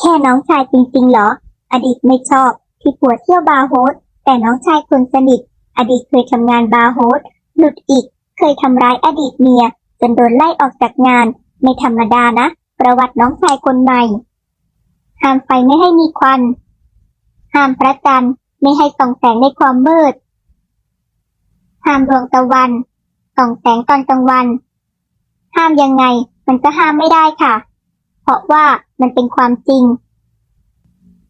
แค่น้องชายจริงๆเหรอ อดีตไม่ชอบ ที่ผัวเที่ยวบาร์โฮสแต่น้องชายคนสนิท อดีตเคยทำงานบาร์โฮสหลุดอีก เคยทำร้ายอดีตเมียจนโดนไล่ออกจากงาน ไม่ธรรมดานะ ประวัติน้องชายคนใหม่ห้ามไฟไม่ให้มีควัน ห้ามพระจันทร์ไม่ให้ส่องแสงในความมืด ห้ามดวงตะวันส่องแสงตอนกลางวัน ห้ามยังไง มันก็ห้ามไม่ได้ค่ะ เพราะว่ามันเป็นความจริง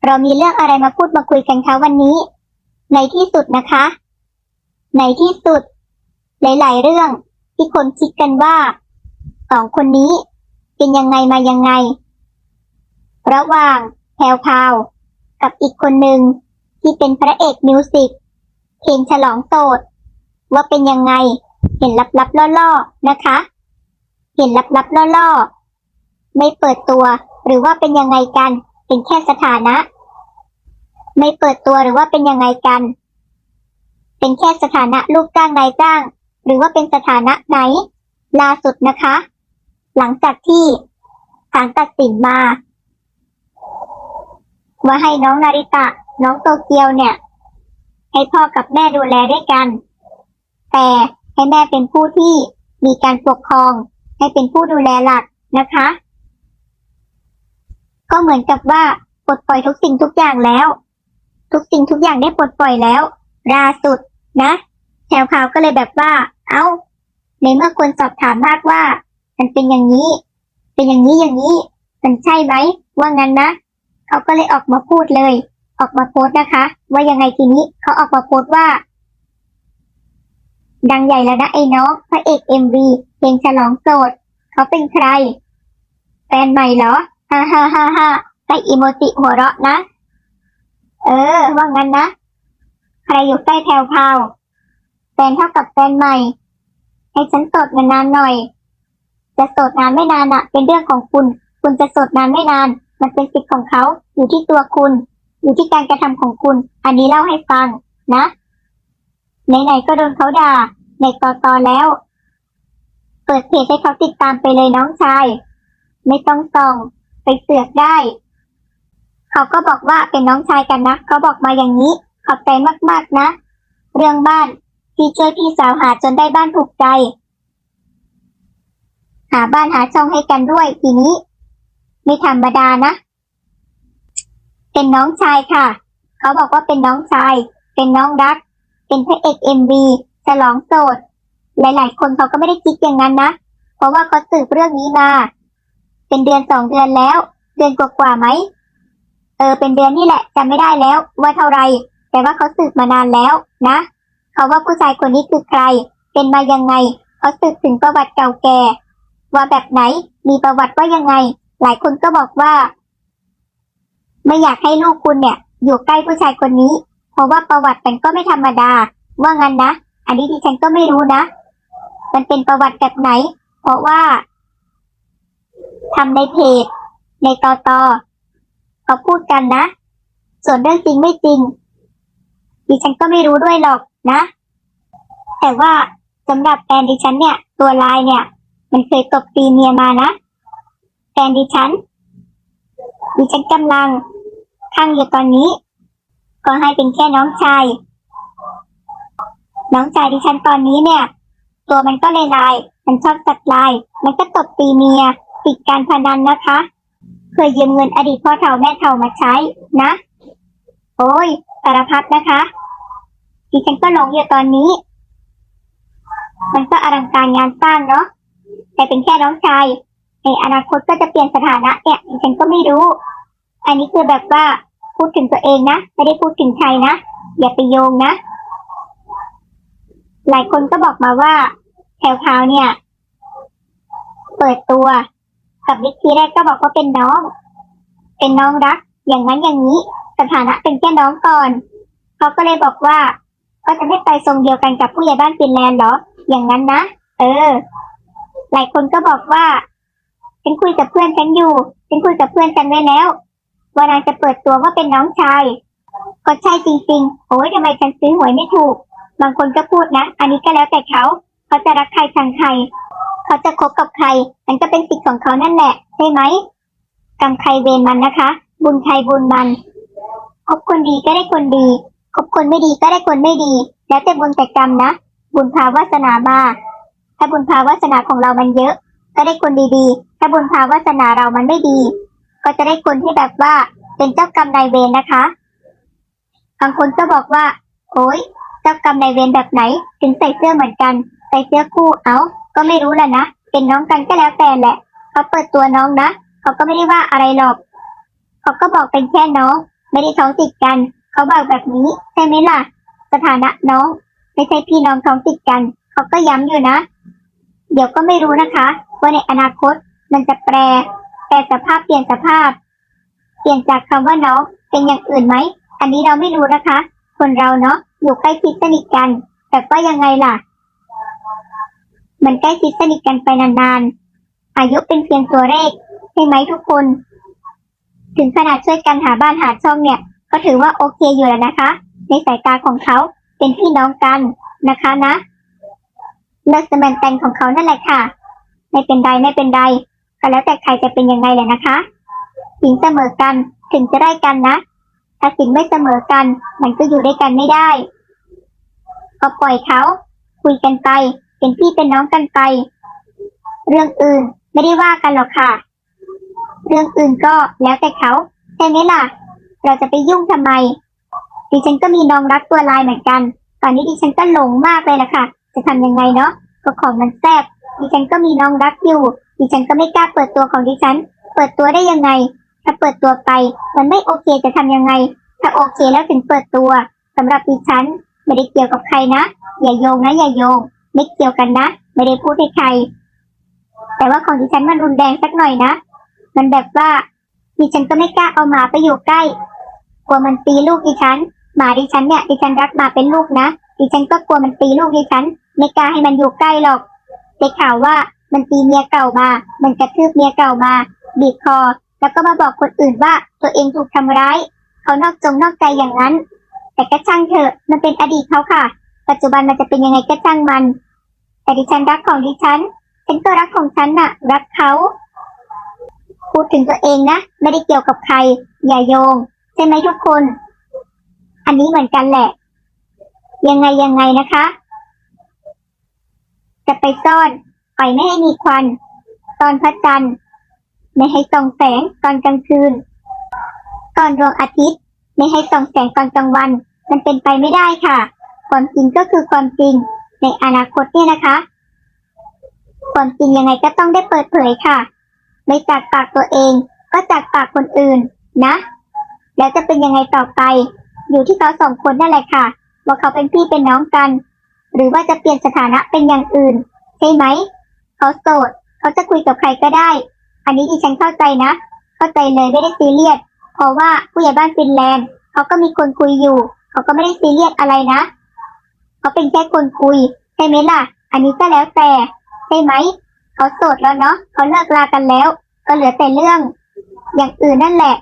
เรามีเรื่องอะไรมาพูดมาคุยกันคะวันนี้ ในที่สุดนะคะ ในที่สุด หลาย ๆ เรื่องที่คนคิดกันว่าสองคนนี้เป็นยังไงมายังไง ระหว่างแพรวพาวกับอีกคนหนึ่งที่เป็นพระเอกมิวสิกเพลงฉลองโสดว่าเป็นยังไง เห็นลับๆล่อๆนะคะ เห็นลับๆล่อๆ ไม่เปิดตัว หรือว่าเป็นยังไงกัน เป็นแค่สถานะ ไม่เปิดตัวหรือว่าเป็นยังไงกัน เป็นแค่สถานะลูกจ้างนายจ้าง หรือว่าเป็นสถานะไหน ล่าสุดนะคะ หลังจากที่ศาลตัดสินมา ว่าให้น้องนาริตะ น้องโตเกียวเนี่ย ให้พ่อกับแม่ดูแลด้วยกัน แต่ให้แม่เป็นผู้ที่มีการปกครอง ให้เป็นผู้ดูแลหลักนะคะ ก็เหมือนกับว่าปลดปล่อยทุกสิ่งทุกอย่างแล้ว ทุกสิ่งทุกอย่างได้ปลดปล่อยแล้วล่าสุดนะแถวข่าวก็เลยแบบว่า เอ้าในเมื่อคนสอบถามมากว่า มันเป็นอย่างนี้ เป็นอย่างนี้อย่างนี้ มันใช่ไหมว่างั้นนะ เขาก็เลยออกมาพูดเลย ออกมาโพสต์นะคะ ว่ายังไงทีนี้เขาออกมาโพสต์ว่า ดังใหญ่แล้วนะไอ้น้องพระเอกเอ็มวีเพลงฉลองโสดเขาเป็นใคร แฟนใหม่เหรอ ฮ่าฮ่าฮ่าฮ่าให้อีโมจิหัวเราะนะ เออ ว่างั้นนะ ใครอยู่ใกล้แถวพาวแฟนเท่ากับแฟนใหม่ ให้ฉันโสดนานๆหน่อย จะโสดนานไม่นานอะเป็นเรื่องของคุณ คุณจะโสดนานไม่นาน มันเป็นสิทธิ์ของเขา อยู่ที่ตัวคุณ อยู่ที่การกระทำของคุณ อันนี้เล่าให้ฟังนะ ไหนๆก็โดนเขาด่า ในตอตอแล้ว เปิดเพจให้เขาติดตามไปเลยน้องชาย ไม่ต้องส่อง ไปเสือกได้ เขาก็บอกว่าเป็นน้องชายกันนะเขาบอกมาอย่างนี้ขอบใจมากๆนะ เรื่องบ้านที่ช่วยพี่สาวหาจนได้บ้านถูกใจ หาบ้านหาช่องให้กันด้วยทีนี้ ไม่ธรรมดานะ เป็นน้องชายค่ะ เขาบอกว่าเป็นน้องชาย เป็นน้องรัก เป็นพระเอกเอ็มบีฉลองโสด หลาย ๆ คนเขาก็ไม่ได้คิดอย่างนั้นนะ เพราะว่าเขาสืบเรื่องนี้มา เป็นเดือนสองเดือนแล้ว เดือนกว่าๆไหมเออเป็นเดือนนี่แหละจำไม่ได้แล้ว ว่าเท่าไร แต่ว่าเขาสืบมานานแล้วนะเขาว่าผู้ชายคนนี้คือใคร เป็นมายังไงเขาสืบถึงประวัติเก่าแก่ ว่าแบบไหนมีประวัติว่ายังไง หลายคนก็บอกว่า ไม่อยากให้ลูกคุณเนี่ย อยู่ใกล้ผู้ชายคนนี้ เพราะว่าประวัติมันก็ไม่ธรรมดา ว่างั้นนะอันนี้ดิฉันก็ไม่รู้นะ มันเป็นประวัติแบบไหน เพราะว่า ทำในเพจ ในตอตอเขาพูดกันนะ ส่วนเรื่องจริงไม่จริง ดิฉันก็ไม่รู้ด้วยหรอกนะ แต่ว่าสำหรับแฟนดิฉันเนี่ย ตัวลายเนี่ย มันเคยตบตีเมียมานะแฟนดิฉัน ดิฉันกำลังข้างอยู่ตอนนี้ ก็ให้เป็นแค่น้องชาย น้องชายดิฉันตอนนี้เนี่ย ตัวมันก็เลยลาย มันชอบสัตว์ลาย มันก็ตบตีเมีย ติดการพนันนะคะ เคยยืมเงินอดีตพ่อเฒ่าแม่เฒ่ามาใช้นะ โอ้ยสารพัดนะคะ ดิฉันก็หลงอยู่ตอนนี้ มันก็อลังการงานสร้างเนาะแต่เป็นแค่น้องชายในอนาคตก็จะเปลี่ยนสถานะเนี่ยดิฉันก็ไม่รู้ อันนี้คือแบบว่าพูดถึงตัวเองนะไม่ได้พูดถึงใครนะอย่าไปโยงนะหลายคนก็บอกมาว่าแถวพราเนี่ย เปิดตัว กับวิกทีแรกก็บอกว่าเป็นน้อง เป็นน้องรัก อย่างนั้นอย่างนี้สถานะเป็นแค่น้องก่อนเขาก็เลยบอกว่า ก็จะไม่ไปทรงเดียวกันกับผู้ใหญ่บ้านฟินแลนด์เหรอ อย่างนั้นนะ เออ หลายคนก็บอกว่าฉันคุยกับเพื่อนฉันอยู่ฉันคุยกับเพื่อนฉันไว้แล้วว่านางจะเปิดตัวว่าเป็นน้องชาย ก็ใช่จริงๆ โอ้ยทำไมฉันซื้อหวยไม่ถูก บางคนก็พูดนะ อันนี้ก็แล้วแต่เขา เขาจะรักใครชังใคร เขาจะคบกับใคร มันก็เป็นสิทธิ์ของเขานั่นแหละ ใช่ไหมกรรมใครเวรมันนะคะ บุญใครบุญมันคบคนดีก็ได้คนดีคบคนไม่ดีก็ได้คนไม่ดี แล้วแต่บุญแต่กรรมนะ บุญพาวาสนามาถ้าบุญพาวาสนาของเรามันเยอะ ก็ได้คนดีๆ ถ้าบุญพาวาสนาเรามันไม่ดี ก็จะได้คนที่แบบว่าเป็นเจ้ากรรมนายเวรนะคะบางคนก็บอกว่า โอ๊ยเจ้ากรรมนายเวรแบบไหน ถึงใส่เสื้อเหมือนกัน ใส่เสื้อคู่เอา ก็ไม่รู้แหละนะ เป็นน้องกันก็แล้วแต่แหละเขาเปิดตัวน้องนะเขาก็ไม่ได้ว่าอะไรหรอกเขาก็บอกเป็นแค่น้อง ไม่ได้ท้องติดกัน เขาบอกแบบนี้ใช่ไหมล่ะ สถานะน้อง ไม่ใช่พี่น้องท้องติดกัน เขาก็ย้ำอยู่นะ เดี๋ยวก็ไม่รู้นะคะ ว่าในอนาคตมันจะแปลแปลสภาพเปลี่ยนสภาพ เปลี่ยนจากคำว่าน้องเป็นอย่างอื่นไหม อันนี้เราไม่รู้นะคะ คนเราเนาะอยู่ใกล้ชิดสนิทกัน แต่ก็ยังไงล่ะ มันใกล้ชิดสนิทกันไปนานๆ อายุเป็นเพียงตัวเลขใช่ไหมทุกคน ถึงขนาดช่วยกันหาบ้านหาช่องเนี่ย ก็ถือว่าโอเคอยู่แล้วนะคะ ในสายตาของเขาเป็นพี่น้องกันนะคะนะเลิกสแมนแตนของเขานั่นแหละค่ะ ไม่เป็นไรไม่เป็นไรก็แล้วแต่ใครจะเป็นยังไงแหละนะคะสินเสมอกันถึงจะได้กันนะ ถ้าสินไม่เสมอกัน มันก็อยู่ด้วยกันไม่ได้ ก็ปล่อยเขา คุยกันไป เป็นพี่เป็นน้องกันไป เรื่องอื่นไม่ได้ว่ากันหรอกค่ะ เรื่องอื่นก็แล้วแต่เขาใช่ไหมล่ะ เราจะไปยุ่งทำไม ดิฉันก็มีน้องรักตัวลายเหมือนกันตอนนี้ดิฉันก็หลงมากเลยล่ะค่ะ จะทำยังไงเนาะก็ของมันแซ่บดิฉันก็มีน้องรักอยู่ ดิฉันก็ไม่กล้าเปิดตัวของดิฉัน เปิดตัวได้ยังไง ถ้าเปิดตัวไป มันไม่โอเคจะทำยังไง ถ้าโอเคแล้วถึงเปิดตัวสำหรับดิฉันไม่ได้เกี่ยวกับใครนะ อย่าโยงนะอย่าโยง ไม่เกี่ยวกันนะ ไม่ได้พูดให้ใคร แต่ว่าของดิฉันมันรุนแรงสักหน่อยนะ มันแบบว่าดิฉันก็ไม่กล้าเอาหมาไปอยู่ใกล้ กลัวมันตีลูกดิฉัน หมาดิฉันเนี่ยดิฉันรักหมาเป็นลูกนะ ดิฉันก็กลัวมันตีลูกดิฉัน ไม่กล้าให้มันอยู่ใกล้หรอกได้ข่าวว่ามันตีเมียเก่ามา มันกระทืบเมียเก่ามา บีบคอ แล้วก็มาบอกคนอื่นว่าตัวเองถูกทำร้าย เขานอกจงนอกใจอย่างนั้น แต่ก็ช่างเถอะ มันเป็นอดีตเขาค่ะ ปัจจุบันมันจะเป็นยังไงก็ช่างมัน แต่ดิฉันรักของดิฉัน ฉันก็รักของฉันน่ะ รักเขา พูดถึงตัวเองนะ ไม่ได้เกี่ยวกับใคร อย่าโยง ใช่ไหมทุกคน อันนี้เหมือนกันแหละ ยังไงยังไงนะคะ จะไปซ่อน ไปไม่ให้มีควัน ตอนพระจันทร์ไม่ให้ส่องแสงตอนกลางคืน ตอนดวงอาทิตย์ ไม่ให้ส่องแสงตอนกลางวัน มันเป็นไปไม่ได้ค่ะ ความจริงก็คือความจริง ในอนาคตเนี่ยนะคะ ความจริงยังไงก็ต้องได้เปิดเผยค่ะ ไม่จากปากตัวเอง ก็จากปากคนอื่นนะ แล้วจะเป็นยังไงต่อไป อยู่ที่เขาสองคนนั่นแหละค่ะ ว่าเขาเป็นพี่เป็นน้องกัน หรือว่าจะเปลี่ยนสถานะเป็นอย่างอื่น ใช่ไหม เขาโสด เขาจะคุยกับใครก็ได้ อันนี้ดิฉันเข้าใจนะ เข้าใจเลยไม่ได้ซีเรียส เพราะว่าผู้ใหญ่บ้านฟินแลนด์เขาก็มีคนคุยอยู่ เขาก็ไม่ได้ซีเรียสอะไรนะ เขาเป็นแค่คนคุย ใช่ไหมล่ะ อันนี้ก็แล้วแต่ ใช่ไหม เขาโสดแล้วเนาะเขาเลิกลากันแล้ว ก็เหลือแต่เรื่อง อย่างอื่นนั่นแหละ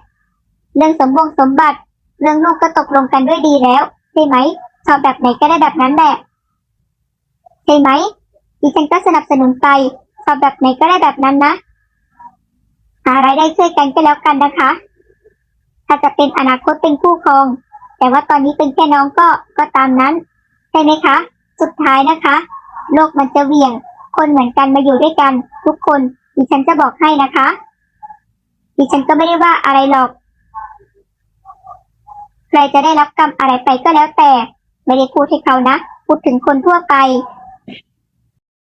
เรื่องสมบงสมบัติ เรื่องลูกก็ตกลงกันด้วยดีแล้ว ใช่ไหมชอบแบบไหนก็ได้แบบนั้นแหละ ใช่ไหมดิฉันก็สนับสนุนไปชอบแบบไหนก็ได้แบบนั้นนะหารายได้ช่วยกันก็แล้วกันนะคะถ้าจะเป็นอนาคตเป็นคู่ครอง แต่ว่าตอนนี้เป็นแค่น้องก็ก็ตามนั้น ช่ไหมคะ สุดท้ายนะคะ โลกมันจะเวี่ยง คนเหมือนกันมาอยู่ด้วยกัน ทุกคนดิฉันจะบอกให้นะคะ ดิฉันก็ไม่ได้ว่าอะไรหรอกใครจะได้รับกรรมอะไรไปก็แล้วแต่ ไม่ได้พูดให้เขานะ พูดถึงคนทั่วไป